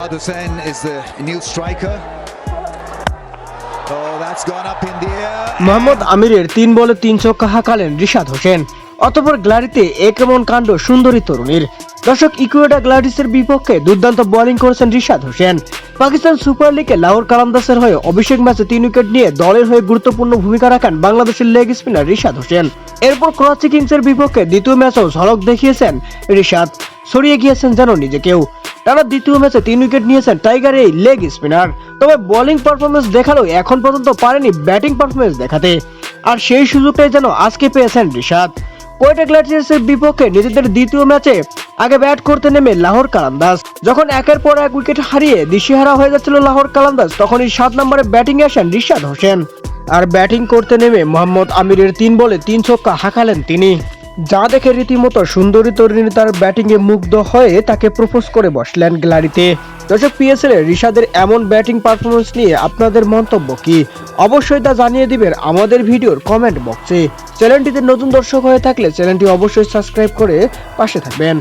Hussein is the new striker. Oh, that's gone up in the air. Mohammad আমিরের তিন বলে তিন ছক্কা হাঁকালেন রিশাদ হোসেন অতপর গ্লারিতে কেমন কাণ্ড সুন্দরী তরুণীর। দর্শক ইকুয়েডা গ্লাডিসের বিপক্ষে দুর্দান্ত বোলিং করেছেন রিশাদ হোসেন। পাকিস্তান সুপার লিগে লাহোর কালান্দাসের হয়ে অভিষেক ম্যাচে তিন উইকেট নিয়ে দলের হয়ে গুরুত্বপূর্ণ ভূমিকা রাখেন বাংলাদেশের লেগ স্পিনার রিশাদ হোসেন। এরপর করাচি কিংসের বিপক্ষে দ্বিতীয় ম্যাচেও ঝলক দেখিয়েছেন রিশাদ। ছড়িয়ে গিয়েছেন যেন নিজেকেও। টানা দ্বিতীয় ম্যাচে তিন উইকেট নিয়েছেন টাইগার এই লেগ স্পিনার। তবে বোলিং পারফরমেন্স দেখালেও এখন পর্যন্ত পারেনি ব্যাটিং পারফরমেন্স দেখাতে। আর সেই সুযোগটাই যেন আজকে পেয়েছেন রিশাদ। কোয়েটা গ্ল্যাডিয়ার্সের বিপক্ষে নিজেদের দ্বিতীয় ম্যাচে আগে ব্যাট করতে নেমে লাহোর কালান্দাস যখন একের পর এক উইকেট হারিয়ে দিশেহারা হয়ে যাচ্ছিল লাহোর কালান্দাস তখনই সাত নম্বরে ব্যাটিং আসেন রিশাদ হোসেন। আর ব্যাটিং করতে নেমে মোহাম্মদ আমিরের তিন বলে তিন ছক্কা হাঁকালেন তিনি। যা দেখে রীতিমতো সুন্দরী তরুণী তার ব্যাটিংয়ে মুগ্ধ হয়ে তাকে প্রপোজ করে বসলেন গ্যালারিতে। দর্শক পিএসএল এর ঋষাদের এমন ব্যাটিং পারফরমেন্স নিয়ে আপনাদের মন্তব্য কি? অবশ্যই তা জানিয়ে দিবেন আমাদের ভিডিওর কমেন্ট বক্সে চ্যানেলটিতে নতুন দর্শক হয়ে থাকলে চ্যানেলটি অবশ্যই সাবস্ক্রাইব করে পাশে থাকবেন।